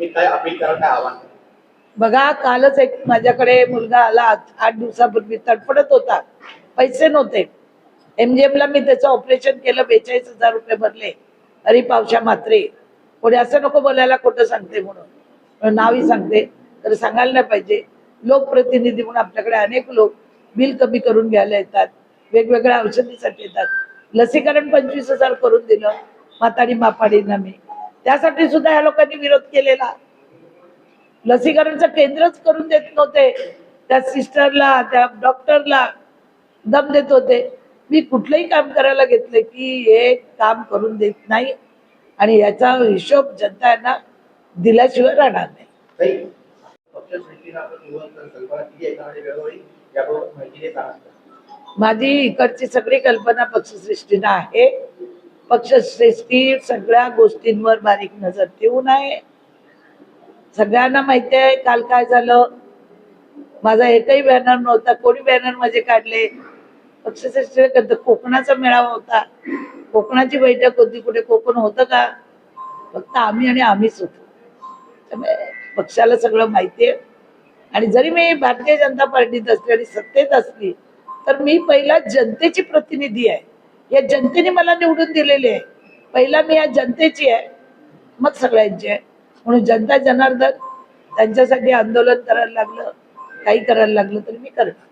तुम्ही काय अपील करा काय आव्हान बघा कालच एक माझ्याकडे मुलगा आला आठ दिवसापूर्वी तडफडत होता. पैसे नव्हते. एमजीएम ला मी त्याचं ऑपरेशन केलं बेचाळीस हजार रुपये भरले. अरे पावशा मात्रे कोणी असं नको बोलायला खोटं सांगते म्हणून. नावही सांगते तर सांगायला नाही पाहिजे. लोकप्रतिनिधी म्हणून आपल्याकडे अनेक लोक बिल कमी करून घ्यायला येतात वेगवेगळ्या औषधीसाठी येतात. लसीकरण पंचवीस हजार करून दिलं माताडी मापाडींना मी त्यासाठी सुद्धा या लोकांनी विरोध केलेला. लसीकरणचं केंद्रच करून देत नव्हते. त्या सिस्टरला त्या डॉक्टरला दम देत होते. मी कुठलंही काम करायला घेतलं की हे काम करून देत नाही. आणि याचा हिशोब जनता यांना दिल्याशिवाय राहणार नाही. आहात माझी इकडची सगळी कल्पना पक्षश्रेष्ठीनं आहे. पक्षश्रेष्ठी सगळ्या गोष्टींवर बारीक नजर ठेवून आहे सगळ्यांना माहिती आहे काल काय झालं? माझा एकही बॅनर नव्हता. कोणी बॅनर माझे काढले? पक्षश्रेष्ठी कोकणाचा मेळावा होता? कोकणाची बैठक होती. कुठे कोकण होतं का? फक्त आम्ही आणि आम्हीच होतो. त्यामुळे पक्षाला सगळं माहिती आहे. आणि जरी मी भारतीय जनता पार्टीत असली आणि सत्तेत असली तर मी पहिला जनतेची प्रतिनिधी आहे. या जनतेने मला निवडून दिलेली आहे. पहिला मी या जनतेची आहे मग सगळ्यांची आहे. म्हणून जनता जनार्दन त्यांच्यासाठी आंदोलन करायला लागलं काही करायला लागलं तरी मी करणार.